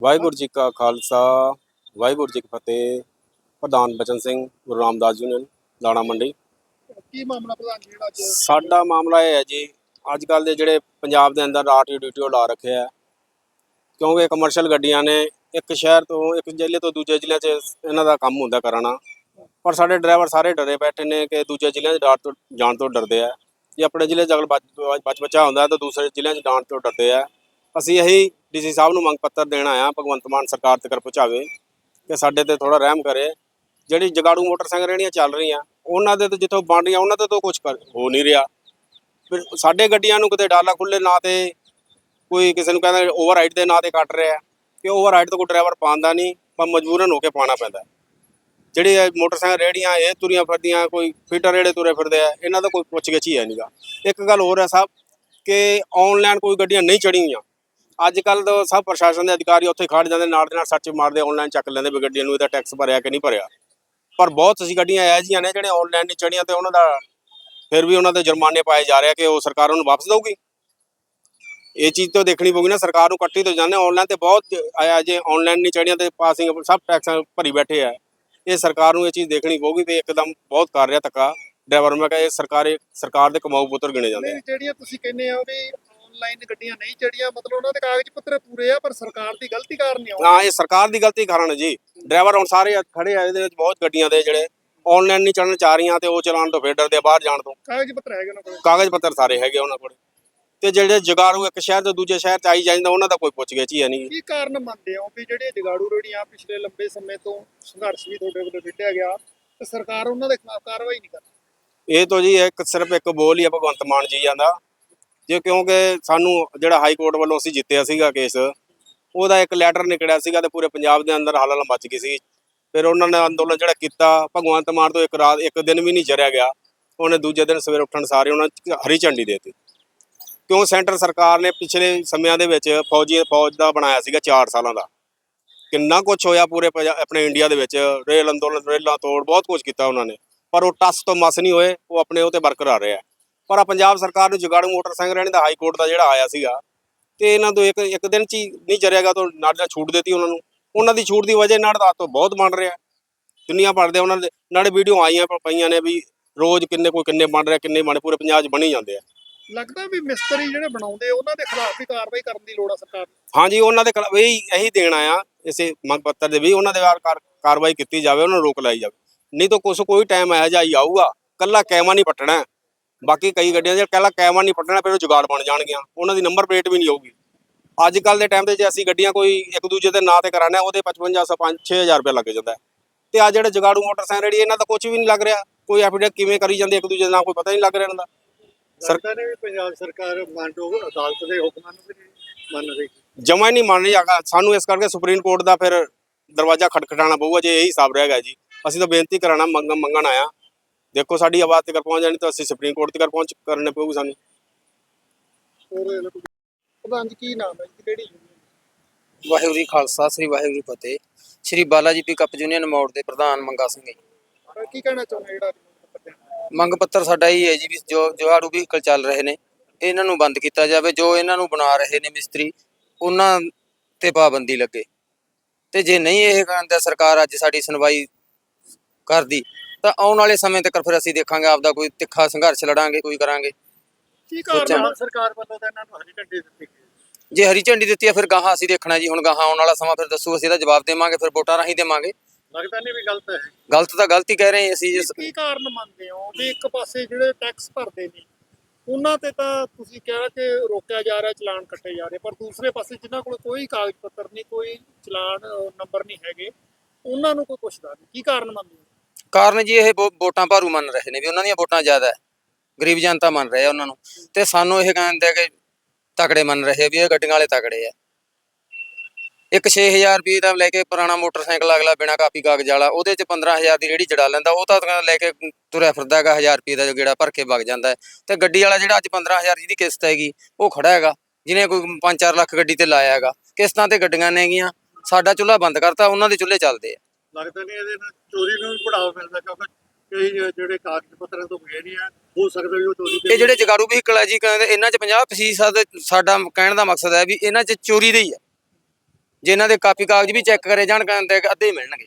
ਵਾਹਿਗੁਰੂ ਜੀ ਕਾ ਖਾਲਸਾ ਵਾਹਿਗੁਰੂ ਜੀ ਕੀ ਫਤਿਹ। ਪ੍ਰਧਾਨ ਬਚਨ ਸਿੰਘ ਗੁਰੂ ਰਾਮਦਾਸ ਯੂਨੀਅਨ ਦਾਣਾ ਮੰਡੀ। ਕੀ ਮਾਮਲਾ ਪ੍ਰਧਾਨ ਜੀ ਅੱਜ ਸਾਡਾ ਮਾਮਲਾ ਇਹ ਹੈ ਜੀ ਅੱਜ ਕੱਲ ਦੇ ਜਿਹੜੇ ਪੰਜਾਬ ਦੇ ਅੰਦਰ ਆਰਟੀ ਡਿਊਟੀ ਉਹ ਲਾ ਰੱਖਿਆ ਹੈ। ਕਿਉਂਕਿ ਕਮਰਸ਼ੀਅਲ ਗੱਡੀਆਂ ਨੇ ਇੱਕ ਸ਼ਹਿਰ ਤੋਂ ਇੱਕ ਜ਼ਿਲ੍ਹੇ ਤੋਂ ਦੂਜੇ ਜ਼ਿਲ੍ਹੇ 'ਚ ਇਹਨਾਂ ਦਾ ਕੰਮ ਹੁੰਦਾ ਕਰਾਣਾ। ਪਰ ਸਾਡੇ ਡਰਾਈਵਰ ਸਾਰੇ ਡਰੇ ਬੈਠੇ ਨੇ ਕਿ ਦੂਜੇ ਜ਼ਿਲ੍ਹਿਆਂ 'ਚ ਡਾਟ ਤੋਂ ਜਾਣ ਤੋਂ ਡਰਦੇ ਆ। ਜੇ ਆਪਣੇ ਜ਼ਿਲ੍ਹੇ 'ਚ ਬਚ ਬਚ ਬੱਚਾ ਹੁੰਦਾ ਤਾਂ ਦੂਸਰੇ ਜ਼ਿਲ੍ਹਿਆਂ 'ਚ ਜਾਣ ਤੋਂ ਡਰਦੇ ਆ। ਅਸੀਂ ਇਹੀ ਡੀਸੀ ਸਾਹਿਬ ਨੂੰ ਮੰਗ ਪੱਤਰ ਦੇਣ ਆਇਆ, ਭਗਵੰਤ ਮਾਨ ਸਰਕਾਰ ਤੱਕ ਪਹੁੰਚਾਵੇ ਕਿ ਸਾਡੇ ਤੇ ਥੋੜਾ ਰਹਿਮ ਕਰੇ। ਜਿਹੜੀ ਜਗਾੜੂ ਮੋਟਰਸਾਈਕਲ ਰੇਹੜੀਆਂ ਚੱਲ ਰਹੀਆਂ, ਉਹਨਾਂ ਦੇ ਤੇ ਜਿੱਥੋਂ ਬਣ ਰਹੀਆਂ, ਉਹਨਾਂ ਤੇ ਤਾਂ ਕੁਝ ਹੋ ਨਹੀਂ ਰਿਹਾ। ਫਿਰ ਸਾਡੇ ਗੱਡੀਆਂ ਨੂੰ ਕਿਤੇ ਡਾਲਾ ਖੁੱਲੇ ਨਾ ਤੇ ਕੋਈ ਕਿਸੇ ਨੂੰ ਕਹਿੰਦਾ ਓਵਰ ਰਾਈਡ ਦੇ ਨਾਂ ਤੇ ਕੱਟ ਰਿਹਾ, ਕਿ ਓਵਰ ਰਾਈਡ ਤੋਂ ਕੋਈ ਡਰਾਈਵਰ ਪਾਉਂਦਾ ਨਹੀਂ, ਪਰ ਮਜਬੂਰਨ ਹੋ ਕੇ ਪਾਣਾ ਪੈਂਦਾ। ਜਿਹੜੇ ਮੋਟਰਸਾਈਕਲ ਰੇਹੜੀਆਂ, ਇਹ ਤੁਰੀਆਂ ਫਿਰਦੀਆਂ, ਕੋਈ ਫੀਟਰ ਰੇੜੇ ਤੁਰੇ ਫਿਰਦੇ ਆ, ਇਹਨਾਂ ਦਾ ਕੋਈ ਪੁੱਛਗਿੱਛ ਹੀ ਹੈ ਨਹੀਂਗਾ ਇੱਕ ਗੱਲ ਹੋਰ ਹੈ ਸਾਹਿਬ, ਕਿ ਆਨਲਾਈਨ ਕੋਈ ਗੱਡੀਆਂ ਨਹੀਂ ਚੜੀਆਂ ਅੱਜ ਕੱਲ ਤਾਂ ਸਭ ਪ੍ਰਸ਼ਾਸਨ ਦੇ ਅਧਿਕਾਰੀ ਉੱਥੇ ਖੜ ਜਾਂਦੇ, ਨਾਲ ਦੇ ਨਾਲ ਸਰਚ ਮਾਰਦੇ ਆਨਲਾਈਨ ਚੱਕ ਲੈਂਦੇ ਵੀ ਗੱਡੀਆਂ ਨੂੰ ਇਹਦਾ ਟੈਕਸ ਭਰਿਆ ਕਿ ਨਹੀਂ ਭਰਿਆ। ਪਰ ਬਹੁਤ ਅਸੀਂ ਗੱਡੀਆਂ ਇਹੋ ਜਿਹੀਆਂ ਨੇ ਜਿਹੜੇ ਆਨਲਾਈਨ ਨਹੀਂ ਚੜੀਆਂ ਤੇ ਉਹਨਾਂ ਦਾ ਫਿਰ ਵੀ ਉਹਨਾਂ ਤੇ ਜੁਰਮਾਨੇ ਪਾਏ ਜਾ ਰਹੇ ਕਿ ਉਹ ਸਰਕਾਰ ਉਹਨੂੰ ਵਾਪਸ ਦਊਗੀ। ਇਹ ਚੀਜ਼ ਤਾਂ ਦੇਖਣੀ ਪਊਗੀ ਨਾ, ਸਰਕਾਰ ਨੂੰ ਕੱਟੀ ਤੋਂ ਜਾਂਦੇ ਆਨਲਾਈਨ ਤੇ ਬਹੁਤ ਆਇਆ ਜੇ ਆਨਲਾਈਨ ਨਹੀਂ ਚੜੀਆਂ ਤੇ ਪਾਸਿੰਗ ਸਭ ਟੈਕਸ ਭਰੀ ਬੈਠੇ ਆ। ਇਹ ਸਰਕਾਰ ਨੂੰ ਇਹ ਚੀਜ਼ ਦੇਖਣੀ ਪਊਗੀ ਵੀ ਇੱਕਦਮ ਬਹੁਤ ਕਰ ਰਿਹਾ ਧੱਕਾ। ਡਰਾਈਵਰ ਮੈਂ ਕਹਾਂ ਇਹ ਸਰਕਾਰੀ, ਸਰਕਾਰ ਦੇ ਕਮਾਊ ਪੁੱਤਰ ਗਿਣੇ ਜਾਂਦੇ ਆ। ਜਿਹੜੀਆਂ ਤੁਸੀਂ ਕਹਿੰਦੇ ਹੋ ਵੀ ਆਨਲਾਈਨ ਗੱਡੀਆਂ ਨਹੀਂ ਚੜੀਆਂ ਮਤਲਬ ਉਹਨਾਂ ਦੇ ਕਾਗਜ਼ ਪੱਤਰ ਪੂਰੇ ਆ ਪਰ ਸਰਕਾਰ ਦੀ ਗਲਤੀ ਕਾਰਨ ਨਹੀਂ ਆਉਂਦਾ। ਹਾਂ ਇਹ ਸਰਕਾਰ ਦੀ ਗਲਤੀ ਕਾਰਨ ਹੈ ਜੀ। ਡਰਾਈਵਰ ਹੁਣ ਸਾਰੇ ਖੜੇ ਆ ਇਹਦੇ ਵਿੱਚ ਬਹੁਤ ਗੱਡੀਆਂ ਦੇ ਜਿਹੜੇ ਆਨਲਾਈਨ ਨਹੀਂ ਚੜਨ ਚਾਹ ਰਹੀਆਂ ਤੇ ਉਹ ਚਲਾਉਣ ਤੋਂ ਫੇਰ ਡਰਦੇ ਆ ਬਾਹਰ ਜਾਣ ਤੋਂ। ਕਾਗਜ਼ ਪੱਤਰ ਹੈਗੇ ਉਹਨਾਂ ਕੋਲ? ਕਾਗਜ਼ ਪੱਤਰ ਸਾਰੇ ਹੈਗੇ ਉਹਨਾਂ ਕੋਲ। ਤੇ ਜਿਹੜੇ ਜਗਾਰੂ ਇੱਕ ਸ਼ਹਿਰ ਤੋਂ ਦੂਜੇ ਸ਼ਹਿਰ ਚ ਆਈ ਜਾਂਦਾ ਉਹਨਾਂ ਦਾ ਕੋਈ ਪੁੱਛ ਹੀ ਹੈ ਨਹੀਂ। ਕੀ ਕਾਰਨ ਮੰਨਦੇ ਹੋ ਵੀ ਜਿਹੜੇ ਜਗਾੜੂ ਰੇੜੀਆਂ ਪਿਛਲੇ ਲੰਬੇ ਸਮੇਂ ਤੋਂ ਸੰਘਰਸ਼ ਵੀ ਤੁਹਾਡੇ ਵੱਲੋਂ ਵਿੱਢਿਆ ਗਿਆ ਤੇ ਸਰਕਾਰ ਉਹਨਾਂ ਦੇ ਖਿਲਾਫ ਕਾਰਵਾਈ ਨਹੀਂ ਕਰਦੀ? ਇਹ ਤੋਂ ਜੀ ਇੱਕ ਸਿਰਫ ਇੱਕ ਬੋਲ ਹੀ ਆ ਭਗਵੰਤ ਮਾਨ ਜੀ ਜਾਂਦਾ ਜੇ ਕਿਉਂਕਿ ਸਾਨੂੰ ਜਿਹੜਾ ਹਾਈ ਕੋਰਟ ਵੱਲੋਂ ਅਸੀਂ ਜਿੱਤਿਆ ਸੀਗਾ ਕੇਸ, ਉਹਦਾ ਇੱਕ ਲੈਟਰ ਨਿਕਲਿਆ ਸੀਗਾ ਤੇ ਪੂਰੇ ਪੰਜਾਬ ਦੇ ਅੰਦਰ ਹਲਲ ਮੱਚ ਗਈ ਸੀ। ਫਿਰ ਉਹਨਾਂ ਨੇ ਅੰਦੋਲਨ ਜਿਹੜਾ ਕੀਤਾ, ਭਗਵੰਤ ਮਾਨ ਤੋਂ ਇੱਕ ਰਾਤ, ਇੱਕ ਦਿਨ ਵੀ ਨਹੀਂ ਜਰਿਆ ਗਿਆ। ਉਹਨੇ ਦੂਜੇ ਦਿਨ ਸਵੇਰ ਉੱਠਣ ਸਾਰੇ ਉਹਨਾਂ ਹਰੀ ਝੰਡੀ ਦੇਤੀ। ਕਿਉਂ ਸੈਂਟਰ ਸਰਕਾਰ ਨੇ ਪਿਛਲੇ ਸਮਿਆਂ ਦੇ ਵਿੱਚ ਫੌਜੀ, ਫੌਜ ਦਾ ਬਣਾਇਆ ਸੀਗਾ 4 ਸਾਲਾਂ ਦਾ। ਕਿੰਨਾ ਕੁਝ ਹੋਇਆ ਪੂਰੇ ਪੰਜਾ- ਆਪਣੇ ਇੰਡੀਆ ਦੇ ਵਿੱਚ, ਰੇਲ ਅੰਦੋਲਨ, ਰੇਲਾਂ ਤੋੜ, ਬਹੁਤ ਕੁਝ ਕੀਤਾ ਉਹਨਾਂ ਨੇ। ਪਰ ਉਹ ਟੱਸ ਤੋਂ ਮਸ ਨਹੀਂ ਹੋਏ, ਉਹ ਆਪਣੇ ਉਹ ਤੇ ਬਰਕਰਾਰ ਰਿਹਾ। ਪਰ ਆ ਪੰਜਾਬ ਸਰਕਾਰ ਨੂੰ ਜਗਾੜੂ ਮੋਟਰਸਾਈਕਲ ਰਹਿਣੇ ਦਾ ਹਾਈ ਕੋਰਟ ਦਾ ਜਿਹੜਾ ਆਇਆ ਸੀਗਾ ਤੇ ਇਹਨਾਂ ਤੋਂ ਇੱਕ ਇੱਕ ਦਿਨ ਚ ਹੀ ਨਹੀਂ ਜਰਿਆਗਾ ਤਾਂ ਨਾਲ ਛੂਟ ਦਿੱਤੀ ਉਹਨਾਂ ਨੂੰ। ਉਹਨਾਂ ਦੀ ਛੂਟ ਦੀ ਵਜ੍ਹਾ ਨਾਲ ਤਾਂ ਤੋਂ ਬਹੁਤ ਬਣ ਰਿਹਾ। ਦੁਨੀਆ ਭਰ ਦੇ ਉਹਨਾਂ ਦੇ ਨਾਲੇ ਵੀਡੀਓ ਆਈਆਂ ਪਈਆਂ ਨੇ ਵੀ ਰੋਜ਼ ਕਿੰਨੇ ਕੋਈ ਕਿੰਨੇ ਬਣ ਰਿਹਾ ਕਿੰਨੇ ਬਣੇ ਪੂਰੇ ਪੰਜਾਬ 'ਚ ਬਣੀ ਜਾਂਦੇ ਆ। ਲੱਗਦਾ ਵੀ ਮਿਸਤਰੀ ਜਿਹੜੇ ਬਣਾਉਂਦੇ ਉਹਨਾਂ ਦੇ ਖਿਲਾਫ ਵੀ ਕਾਰਵਾਈ ਕਰਨ ਦੀ ਲੋੜ ਆ ਸਰਕਾਰ ਨੂੰ। ਹਾਂਜੀ ਉਹਨਾਂ ਦੇ ਖਿਲਾਫ ਇਹੀ ਇਹੀ ਦੇਣ ਆਇਆ ਇਸੇ ਮੰਗ ਪੱਤਰ ਦੇ ਵੀ ਉਹਨਾਂ ਦੇ ਵਾਰ ਕਾਰ- ਕਾਰਵਾਈ ਕੀਤੀ ਜਾਵੇ ਉਹਨਾਂ ਨੂੰ ਰੋਕ ਲਾਈ ਜਾਵੇ। ਨਹੀਂ ਤਾਂ ਕੁਛ ਕੋਈ ਟਾਈਮ ਜਿਹਾ ਹੀ ਆਊਗਾ। ਕੱਲਾ ਕੈਮਾ ਨਹੀਂ ਪੱਟਣਾ। ਬਾਕੀ ਕਈ ਗੱਡੀਆਂ ਦੇ ਕੱਲਾ ਕੈਮਾ ਨਹੀਂ ਪੱਟਣਾ ਫਿਰ ਉਹ ਜੁਗਾੜ ਬਣ ਜਾਣਗੀਆਂ। ਉਹਨਾਂ ਦੀ ਨੰਬਰ ਪਲੇਟ ਵੀ ਨਹੀਂ ਹੋਊਗੀ ਅੱਜ ਕੱਲ ਦੇ ਟਾਈਮ ਤੇ ਜੇ ਅਸੀਂ ਗੱਡੀਆਂ ਕੋਈ ਇੱਕ ਦੂਜੇ ਦੇ ਨਾਂ ਤੇ ਹਾਂ ਉਹਦੇ 5500 6000 ਰੁਪਏ ਲੱਗ ਜਾਂਦਾ। ਤੇ ਆ ਜਿਹੜੇ ਜਗਾੜੂ ਮੋਟਰਸਾਈਕਲ ਰੇੜੀ ਇਹਨਾਂ ਦਾ ਕੁਝ ਵੀ ਨਹੀਂ ਲੱਗ ਰਿਹਾ। ਕੋਈ ਐਫੀਡੇਵਿਟ ਕਿਵੇਂ ਕਰੀ ਜਾਂਦੇ ਇੱਕ ਦੂਜੇ ਦੇ ਨਾਂ ਕੋਈ ਪਤਾ ਨਹੀਂ ਲੱਗ ਰਿਹਾ ਇਹਨਾਂ ਦਾ। ਸਰਕਾਰ ਨੇ ਵੀ ਪੰਜਾਬ ਸਰਕਾਰ ਮੰਨੋ ਅਦਾਲਤ ਦੇ ਹੁਕਮਾਂ ਨੂੰ ਵੀ ਮੰਨ ਰਹੀ। ਜਮਾ ਹੀ ਨਹੀਂ ਮੰਨ ਰਹੀ ਸਾਨੂੰ ਇਸ ਕਰਕੇ ਸੁਪਰੀਮ ਕੋਰਟ ਦਾ ਫਿਰ ਦਰਵਾਜ਼ਾ ਖਟਖਟਾਣਾ ਪਊਗਾ ਜੇ ਇਹੀ ਹਿਸਾਬ ਰਹੇਗਾ ਜੀ। ਅਸੀਂ ਤਾਂ ਬੇਨਤੀ ਕਰਾਣਾ ਮੰਗ ਮੰਗਣ ਆਇਆ। ਦੇਖੋ ਸਾਡੀ ਆਵਾਜ਼ ਤੱਕ ਪਹੁੰਚ ਜਾਣੀ ਤਾਂ ਅਸੀਂ ਸੁਪਰੀਮ ਕੋਰਟ ਤੱਕ ਪਹੁੰਚ ਕਰਨੇ ਪਊਗੀ ਸਾਨੂੰ। ਹੋਰ ਪ੍ਰਧਾਨ ਜੀ ਕੀ ਨਾਮ ਹੈ ਜੀ? ਕਿਹੜੀ union? ਵਾਹਿਗੁਰੂ ਜੀ ਖਾਲਸਾ ਸ੍ਰੀ ਵਾਹਿਗੁਰੂ ਜੀ ਫਤਿਹ। ਸ੍ਰੀ ਬਾਲਾ ਜੀ ਪਿਕਅਪ ਯੂਨੀਅਨ ਮੋੜ ਦੇ ਪ੍ਰਧਾਨ ਮੰਗਾ ਸਿੰਘ ਜੀ। ਕੀ ਕਹਿਣਾ ਚਾਹੁੰਦੇ ਜਿਹੜਾ ਪੱਤਰ? ਮੰਗ ਪੱਤਰ ਸਾਡਾ ਇਹ ਹੈ ਜੀ ਵੀ ਜੋ ਜਵਾੜੂ ਵਹੀਕਲ ਚੱਲ ਰਹੇ ਨੇ ਇਹਨਾਂ ਨੂੰ ਬੰਦ ਕੀਤਾ ਜਾਵੇ ਜੋ ਇਹਨਾਂ ਨੂੰ ਬਣਾ ਰਹੇ ਨੇ ਮਿਸਤਰੀ ਉਹਨਾਂ ਤੇ ਪਾਬੰਦੀ ਲੱਗੇ। ਤੇ ਜੇ ਨਹੀਂ ਇਹ ਕਹਿੰਦਾ ਸਰਕਾਰ ਅੱਜ ਸਾਡੀ ਸੁਣਵਾਈ ਕਰਦੀ ਤਾਂ ਆਉਣ ਵਾਲੇ ਸਮੇਂ ਤੱਕ ਫਿਰ ਅਸੀਂ ਦੇਖਾਂਗੇ ਆਪਦਾ ਕੋਈ ਤਿੱਖਾ ਸੰਘਰਸ਼ ਲੜਾਂਗੇ ਕੋਈ ਕਰਾਂਗੇ। ਕੀ ਕਾਰਨ ਸਰਕਾਰ ਵੱਲੋਂ ਤਾਂ ਇਹਨਾਂ ਨੂੰ ਹਰੀ ਝੰਡੀ ਦਿੱਤੀ ਗਈ? ਜੇ ਹਰੀ ਝੰਡੀ ਦਿੱਤੀ ਆ ਫਿਰ ਗਾਹਾਂ ਅਸੀਂ ਦੇਖਣਾ ਜੀ ਹੁਣ ਗਾਹਾਂ ਆਉਣ ਵਾਲਾ ਸਮਾਂ ਫਿਰ ਦੱਸੋ ਅਸੀਂ ਇਹਦਾ ਜਵਾਬ ਦੇਵਾਂਗੇ ਫਿਰ ਵੋਟਾਂ ਰਾਹੀਂ ਦੇਵਾਂਗੇ। ਲੱਗਦਾ ਨਹੀਂ ਵੀ ਗਲਤ ਹੈ। ਗਲਤ ਤਾਂ ਗਲਤੀ ਕਹਿ ਰਹੇ ਹਾਂ ਅਸੀਂ ਜਿਸ ਕੀ ਕਾਰਨ ਮੰਨਦੇ ਹੋ? ਵੀ ਇੱਕ ਪਾਸੇ ਜਿਹੜੇ ਟੈਕਸ ਭਰਦੇ ਨੇ ਉਹਨਾਂ ਤੇ ਤਾਂ ਤੁਸੀਂ ਕਹਿ ਰਹੇ ਕਿ ਰੋਕਿਆ ਜਾ ਰਿਹਾ ਚਲਾਨ ਕੱਟੇ ਜਾ ਰਹੇ ਪਰ ਦੂਸਰੇ ਪਾਸੇ ਜਿਨ੍ਹਾਂ ਕੋਲ ਕੋਈ ਕਾਗਜ਼ ਪੱਤਰ ਨਹੀਂ ਕੋਈ ਚਲਾਨ ਅਹ, ਨੰਬਰ ਨਹੀਂ ਹੈਗੇ ਉਹਨਾਂ ਨੂੰ ਕੋਈ ਪੁੱਛਦਾ ਨਹੀਂ। ਕੀ ਕਾਰਨ ਮੰਨਦੇ ਹੋ? ਕਾਰਨ ਜੀ ਇਹ ਵੋ- ਵੋਟਾਂ ਭਾਰੂ ਮੰਨ ਰਹੇ ਨੇ ਵੀ ਉਹਨਾਂ ਦੀਆਂ ਵੋਟਾਂ ਜ਼ਿਆਦਾ ਹੈ। ਗਰੀਬ ਜਨਤਾ ਮੰਨ ਰਹੇ ਆ ਉਹਨਾਂ ਨੂੰ। ਤੇ ਸਾਨੂੰ ਇਹ ਕਹਿੰਦੇ ਆ ਕਿ ਤਕੜੇ ਮੰਨ ਰਹੇ ਆ ਵੀ ਇਹ ਗੱਡੀਆਂ ਵਾਲੇ ਤਕੜੇ ਆ। ਇੱਕ 6000 ਰੁਪਏ ਦਾ ਲੈ ਕੇ ਪੁਰਾਣਾ ਮੋਟਰਸਾਈਕਲ ਅਗਲਾ ਬਿਨਾ ਕਾਪੀ ਕਾਗਜ਼ ਵਾਲਾ, ਉਹਦੇ ਚ 15000 ਦੀ ਰੇੜੀ ਜੜਾ ਲੈਂਦਾ, ਉਹ ਤਾਂ ਲੈ ਕੇ ਤੁਰਿਆ ਫਿਰਦਾ ਹੈਗਾ 1000 ਰੁਪਏ ਦਾ ਜੋ ਗੇੜਾ ਭਰ ਕੇ ਵਗ ਜਾਂਦਾ ਹੈ। ਤੇ ਗੱਡੀ ਵਾਲਾ ਜਿਹੜਾ ਅੱਜ 15000 ਜਿਹਦੀ ਕਿਸ਼ਤ ਹੈਗੀ, ਉਹ ਖੜਾ ਹੈਗਾ, ਜਿਹਨੇ ਕੋਈ 5-4 ਲੱਖ ਗੱਡੀ ਤੇ ਲਾਇਆ ਹੈਗਾ। ਕਿਸ਼ਤਾਂ ਤੇ ਗੱਡੀਆਂ ਨੇਗੀਆਂ, ਸਾਡਾ ਚੁੱਲ੍ਹਾ ਬੰਦ ਕਰਤਾ, ਉਹਨਾਂ ਦੇ ਚੁੱਲ੍ਹੇ ਚੱਲਦੇ ਆ। ਲੱਗਦਾ ਨਹੀਂ ਇਹਦੇ ਨਾਲ। ਚੋਰੀ ਨੂੰ ਵੀ ਬੜਾਵਾ ਮਿਲਦਾ ਕਿਉਂਕਿ ਕਈ ਜਿਹੜੇ ਕਾਗਜ਼ ਪੱਤਰਾਂ ਤੋਂ ਬਗੈਰ ਹੀ ਆ, ਹੋ ਸਕਦਾ ਵੀ ਉਹ ਚੋਰੀ ਇਹ ਜਿਹੜੇ ਜਗਾੜੂ ਵਹੀਕਲ ਹੈ ਜੀ, ਕਹਿੰਦੇ ਇਹਨਾਂ ਚ 50% ਸਾਡਾ ਕਹਿਣ ਦਾ ਮਕਸਦ ਹੈ ਵੀ ਇਹਨਾਂ ਚ ਚੋਰੀ ਦੇ ਹੀ ਹੈ ਜੇ ਇਹਨਾਂ ਦੇ ਕਾਪੀ ਕਾਗਜ਼ ਵੀ ਚੈੱਕ ਕਰੇ ਜਾਣ, ਕਹਿੰਦੇ ਅੱਧੇ ਹੀ ਮਿਲਣਗੇ।